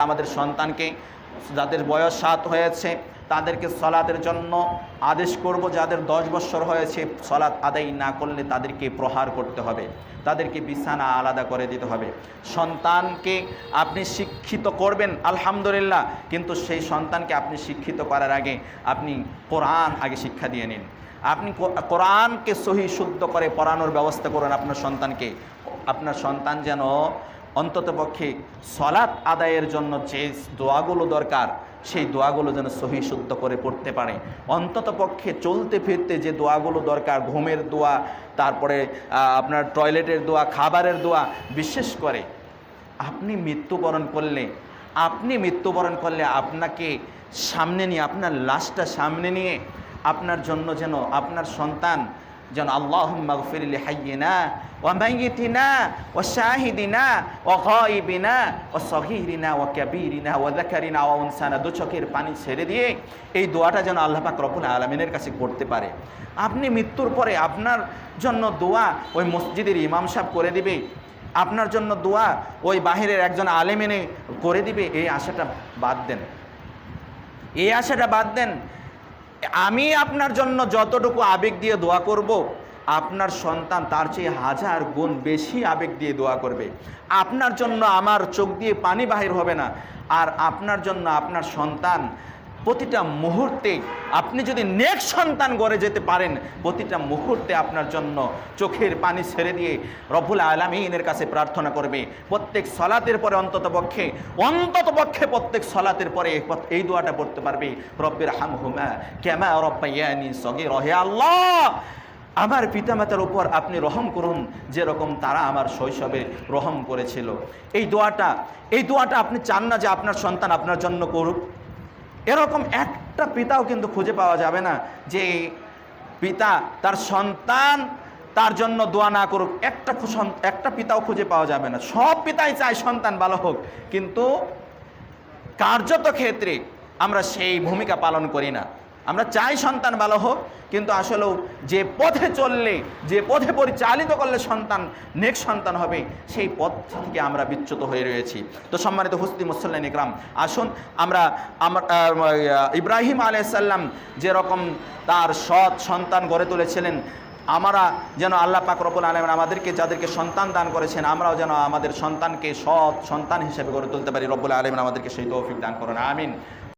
আমাদের সন্তানকে যাদের বয়স সাত হয়েছে, তাদেরকে সলাতের জন্য আদেশ করব। যাদের দশ বছর হয়েছে, সলাৎ আদায় না করলে তাদেরকে প্রহার করতে হবে। তাদেরকে বিছানা আলাদা করে দিতে হবে। সন্তানকে আপনি শিক্ষিত করবেন, আলহামদুলিল্লাহ। কিন্তু সেই সন্তানকে আপনি শিক্ষিত করার আগে আপনি কোরআন আগে শিক্ষা দিয়ে নিন। আপনি কোরআনকে সহি, শুদ্ধ করে পড়ানোর ব্যবস্থা করুন আপনার সন্তানকে। আপনার সন্তান যেন অন্ততপক্ষে সলাৎ আদায়ের জন্য যে দোয়াগুলো দরকার, সেই দোয়াগুলো যেন সহি শুদ্ধ করে পড়তে পারে। অন্ততপক্ষে চলতে ফিরতে যে দোয়াগুলো দরকার, ঘুমের দোয়া, তারপরে আপনার টয়লেটের দোয়া, খাবারের দোয়া, বিশেষ করে আপনি মৃত্যুবরণ করলে, আপনি মৃত্যুবরণ করলে আপনাকে সামনে নিয়ে, আপনার লাশটা সামনে নিয়ে, আপনার জন্য যেন আপনার সন্তান যেন আল্লাহ মগফিরলি হাইয়িনা ও মাইয়িতিনা ও শাহিদিনা ও গাইবিনা ও সহিরিনা ও ক্যাবিরিনা ও দেখারিনা ও উনসানা। দু চোখের পানি ছেড়ে দিয়ে এই দোয়াটা যেন আল্লাহ পাক রব্বুল আলমিনের কাছে করতে পারে। আপনি মৃত্যুর পরে আপনার জন্য দোয়া ওই মসজিদের ইমাম সাহেব করে দিবে। আপনার জন্য দোয়া ওই বাহিরের একজন আলেমেনে করে দিবে। এই আশাটা বাদ দেন। এই আশাটা বাদ দেন। আমি আপনার জন্য যতটুকু আবেগ দিয়ে দোয়া করব, আপনার সন্তান তার চেয়ে হাজার গুণ বেশি আবেগ দিয়ে দোয়া করবে। আপনার জন্য আমার চোখ দিয়ে পানি বাহির হবে না, আর আপনার জন্য আপনার সন্তান প্রতিটা মুহূর্তে আপনি যদি নেক্সট সন্তান গড়ে যেতে পারেন, প্রতিটা মুহূর্তে আপনার জন্য চোখের পানি ছেড়ে দিয়ে রব্বুল আলমিনের কাছে প্রার্থনা করবে। প্রত্যেক সলাতের পরে অন্তত পক্ষে অন্তত পক্ষে প্রত্যেক সলাতের পরে এই দোয়াটা পড়তে পারবে, রব্বের হাম হুমা ক্যামা রব্বাইয়ানি সগে রহে আল্লাহ, আমার পিতামাতার উপর আপনি রহম করুন, যেরকম তারা আমার শৈশবে রহম করেছিল। এই দোয়াটা এই দোয়াটা আপনি চান না যে আপনার সন্তান আপনার জন্য করুক। এরকম একটা পিতাও কিন্তু খুঁজে পাওয়া যাবে না যে পিতা তার সন্তান তার জন্য দোয়া না করুক, একটা একটা পিতাও খুঁজে পাওয়া যাবে না। সব পিতাই চায় সন্তান ভালো হোক, কিন্তু কার্যত ক্ষেত্রে আমরা সেই ভূমিকা পালন করি না। আমরা চাই সন্তান ভালো হোক, কিন্তু আসলেও যে পথে চললে, যে পথে পরিচালিত করলে সন্তান নেক্সট সন্তান হবে, সেই পথ থেকে আমরা বিচ্যুত হয়ে রয়েছি। তো সম্মানিত হুস্তি মুসল্লান ইকরাম আসুন আমরা ইব্রাহিম আলাইসাল্লাম যেরকম তার সৎ সন্তান গড়ে তুলেছিলেন, আমরা যেন আল্লাহ পাক আলমিন আমাদেরকে যাদেরকে সন্তান দান করেছেন, আমরাও যেন আমাদের সন্তানকে সৎ সন্তান হিসেবে গড়ে তুলতে পারি, রব্বুল আলমিন আমাদেরকে সেই তৌফিক দান করুন, আমিন।